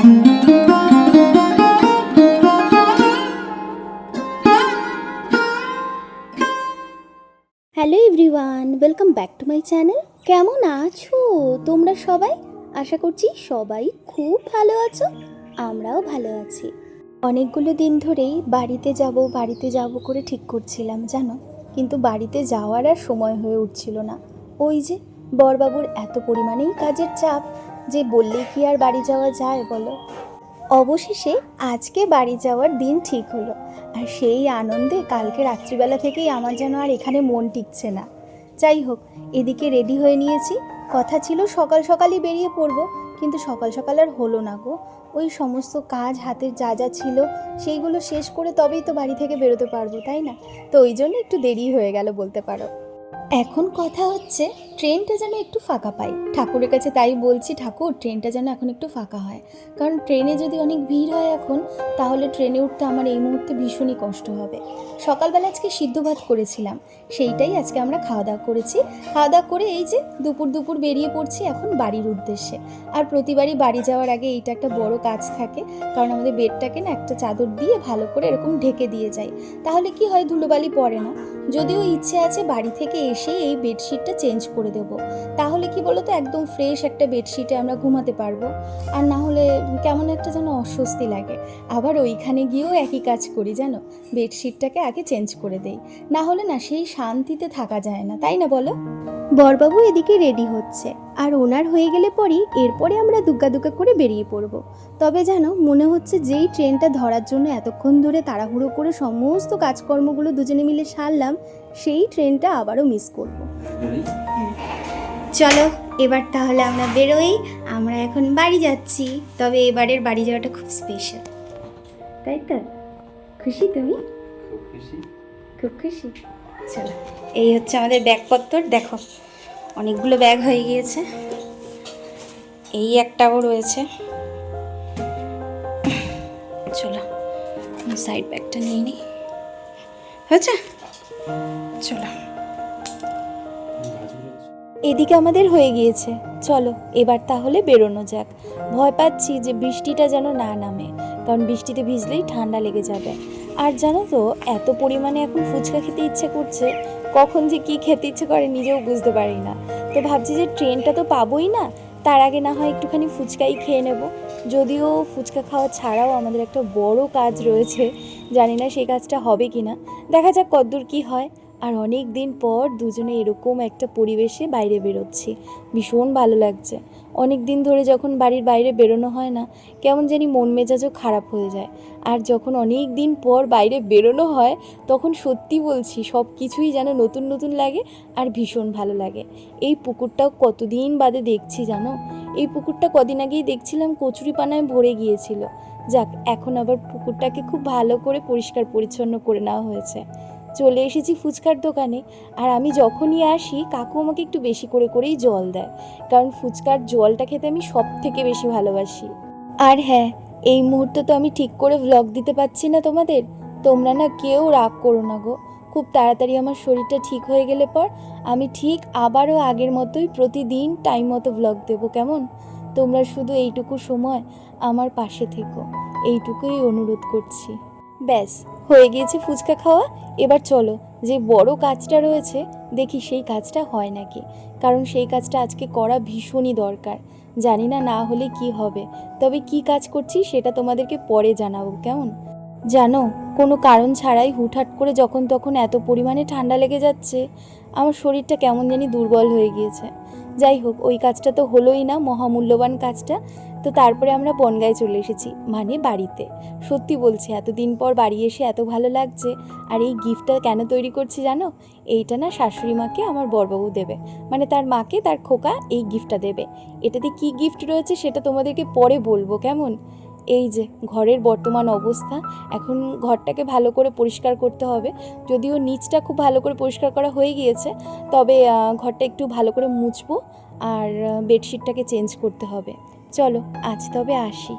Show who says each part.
Speaker 1: Hello everyone, welcome back to my channel. কেমন আছো তোমরা সবাই? আশা করছি সবাই খুব ভালো আছো, আমরাও ভালো আছি। অনেকগুলো দিন ধরেই বাড়িতে যাব বাড়িতে যাব করে ঠিক করছিলাম, জানো? কিন্তু বাড়িতে যাওয়ার আর সময় হয়ে উঠছিল না। ওই যে বরবাবুর এত পরিমাণেই কাজের চাপ যে বললে কি আর বাড়ি যাওয়া যায় বলো? অবশেষে আজকে বাড়ি যাওয়ার দিন ঠিক হলো, আর সেই আনন্দে কালকে রাত্রিবেলা থেকেই আমার যেন আর এখানে মন টিকছে না। যাই হোক, এদিকে রেডি হয়ে নিয়েছি। কথা ছিল সকাল সকালই বেরিয়ে পড়ব, কিন্তু সকাল সকাল আর হলো না গো। ওই সমস্ত কাজ হাতের যা যা ছিল, সেইগুলো শেষ করে তবেই তো বাড়ি থেকে বেরোতে পারব, তাই না? তো ওই জন্য একটু দেরি হয়ে গেল বলতে পারো। এখন কথা হচ্ছে, ট্রেনটা যেন একটু ফাঁকা পাই ঠাকুরের কাছে তাই বলছি, ঠাকুর, ট্রেনটা যেন এখন একটু ফাঁকা হয়। কারণ ট্রেনে যদি অনেক ভিড় হয় এখন, তাহলে ট্রেনে উঠতে আমার এই মুহূর্তে ভীষণই কষ্ট হবে। সকালবেলা আজকে সিদ্ধ ভাত করেছিলাম, সেইটাই আজকে আমরা খাওয়া দাওয়া করেছি। খাওয়া দাওয়া করে এই যে দুপুর দুপুর বেরিয়ে পড়ছি এখন বাড়ির উদ্দেশ্যে। আর প্রতিবারই বাড়ি যাওয়ার আগে এইটা একটা বড় কাজ থাকে, কারণ আমাদের বেডটাকে না একটা চাদর দিয়ে ভালো করে এরকম ঢেকে দিয়ে যাই। তাহলে কি হয়, ধুলোবালি পড়ে না। যদিও ইচ্ছে আছে বাড়ি থেকে এসে এই বেডশিটটা চেঞ্জ করে দেব। তাহলে কি বলো তো একদম ফ্রেশ একটা বেডশিটে আমরা ঘুমাতে পারব। আর না হলে কেমন একটা যেন অস্বস্তি লাগে। আবার ওইখানে গিয়েও একই কাজ করি যেন বেডশিটটাকে আগে চেঞ্জ করে দেই। না হলে না সেই শান্তিতে থাকা যায় না, তাই না বলো? বরবাবু এদিকে রেডি হচ্ছে। আর ওনার হয়ে গেলে পরই এরপরে আমরা দুগ্গা দুগ্গা করে বেরিয়ে পড়ব। তবে যেন মনে হচ্ছে যেই ট্রেনটা ধরার জন্য এতক্ষণ ধরে তাড়াহুড়ো করে সমস্ত কাজকর্মগুলো দুজনে মিলে সারলাম সেই ট্রেনটা আবারও মিস করব। চলো এবার তাহলে আমরা বেরোই। আমরা এখন বাড়ি যাচ্ছি। তবে এবারের বাড়ি যাওয়াটা খুব স্পেশাল তাই তো? খুশি তুমি?
Speaker 2: খুব খুশি।
Speaker 1: খুব খুশি। চলো, এই হচ্ছে আমাদের ব্যাগপত্র, দেখো, অনেকগুলো ব্যাগ হয়ে গিয়েছে। এই একটাও রয়েছে। চলো সাইড ব্যাগটা নিয়ে নিই হয়েছে? চলো। এদিকে আমাদের হয়ে গিয়েছে। চলো, এবার তাহলে বেরোনো যাক। ভয় পাচ্ছি যে বৃষ্টিটা যেন না নামে, কারণ বৃষ্টিতে ভিজলেই ঠান্ডা লেগে যাবে। আর জানো তো, এত পরিমাণে এখন ফুচকা খেতে ইচ্ছে করছে, কখন যে কি খেতে ইচ্ছে করে নিজেও বুঝতে পারি না। তো ভাবছি যে ট্রেনটা তো পাবোই না, তার আগে না হয় একটুখানি ফুচকাই খেয়ে নেব। যদিও ফুচকা খাওয়া ছাড়াও আমাদের একটা বড় কাজ রয়েছে, জানি না সেই কাজটা হবে কি না দেখা যাক কদ্দূর কি হয়। আর অনেক দিন পর দুজনে এরকম একটা পরিবেশে বাইরে বেরোচ্ছি। ভীষণ ভালো লাগছে। অনেক দিন ধরে যখন বাড়ির বাইরে বেরোনো হয় না, কেমন জানি মন মেজাজও খারাপ হয়ে যায়। আর যখন অনেক দিন পর বাইরে বেরোনো হয়, তখন সত্যি বলছি সব কিছুই যেন নতুন নতুন লাগে আর ভীষণ ভালো লাগে। এই পুকুরটাও কতদিন বাদে দেখছি জানো? এই পুকুরটা কদিন আগেই দেখছিলাম কচুরি পানায় ভরে গিয়েছিল। যাক, এখন আবার পুকুরটাকে খুব ভালো করে পরিষ্কার পরিচ্ছন্ন করে নেওয়া হয়েছে। চলে এসেছি ফুচকার দোকানে, আর আমি যখনই আসি, কাকু আমাকে একটু বেশি করে করেই জল দেয়। কারণ ফুচকার জলটা খেতে আমি সব থেকে বেশি ভালোবাসি। আর হ্যাঁ এই মুহূর্তে তো আমি ঠিক করে ভ্লগ দিতে পারছি না তোমাদের। তোমরা না কেউ রাগ করো না গো। খুব তাড়াতাড়ি আমার শরীরটা ঠিক হয়ে গেলে পর আমি ঠিক আবারও আগের মতোই প্রতিদিন টাইম মতো ভ্লগ দেবো, কেমন? তোমরা শুধু এইটুকু সময় আমার পাশে থেকো। এইটুকুই অনুরোধ করছি। ব্যাস হয়ে গিয়েছে ফুচকা খাওয়া। এবার চলো, যে বড় কাজটা রয়েছে, দেখি সেই কাজটা হয় নাকি। কারণ সেই কাজটা আজকে করা ভীষণই দরকার। জানি না না হলে কি হবে। তবে কি কাজ করছি সেটা তোমাদেরকে পরে জানাব, কেমন? জানো, কোনো কারণ ছাড়াই হুটহাট করে যখন তখন এত পরিমাণে ঠান্ডা লেগে যাচ্ছে, আমার শরীরটা কেমন জানি দুর্বল হয়ে গিয়েছে। যাই হোক, ওই কাজটা তো হলোই না, মহামূল্যবান কাজটা। তো তারপরে আমরা বনগায় চলে এসেছি মানে বাড়িতে। সত্যি বলছি, এতদিন পর বাড়ি এসে এত ভালো লাগছে, আর এই গিফটটা কেন তৈরি করছি জানো? এইটা না শাশুড়ি মাকে আমার বরবাবু দেবে। মানে তার মাকে, তার খোকা এই গিফটটা দেবে। এটাতে কি গিফট রয়েছে সেটা তোমাদেরকে পরে বলব, কেমন? এই যে ঘরের বর্তমান অবস্থা, এখন ঘরটাকে ভালো করে পরিষ্কার করতে হবে। যদিও নিচটা খুব ভালো করে পরিষ্কার করা হয়ে গিয়েছে, তবে ঘরটা একটু ভালো করে মুছবো আর বেডশিটটাকে চেঞ্জ করতে হবে। চলো, আজ তবে আসি।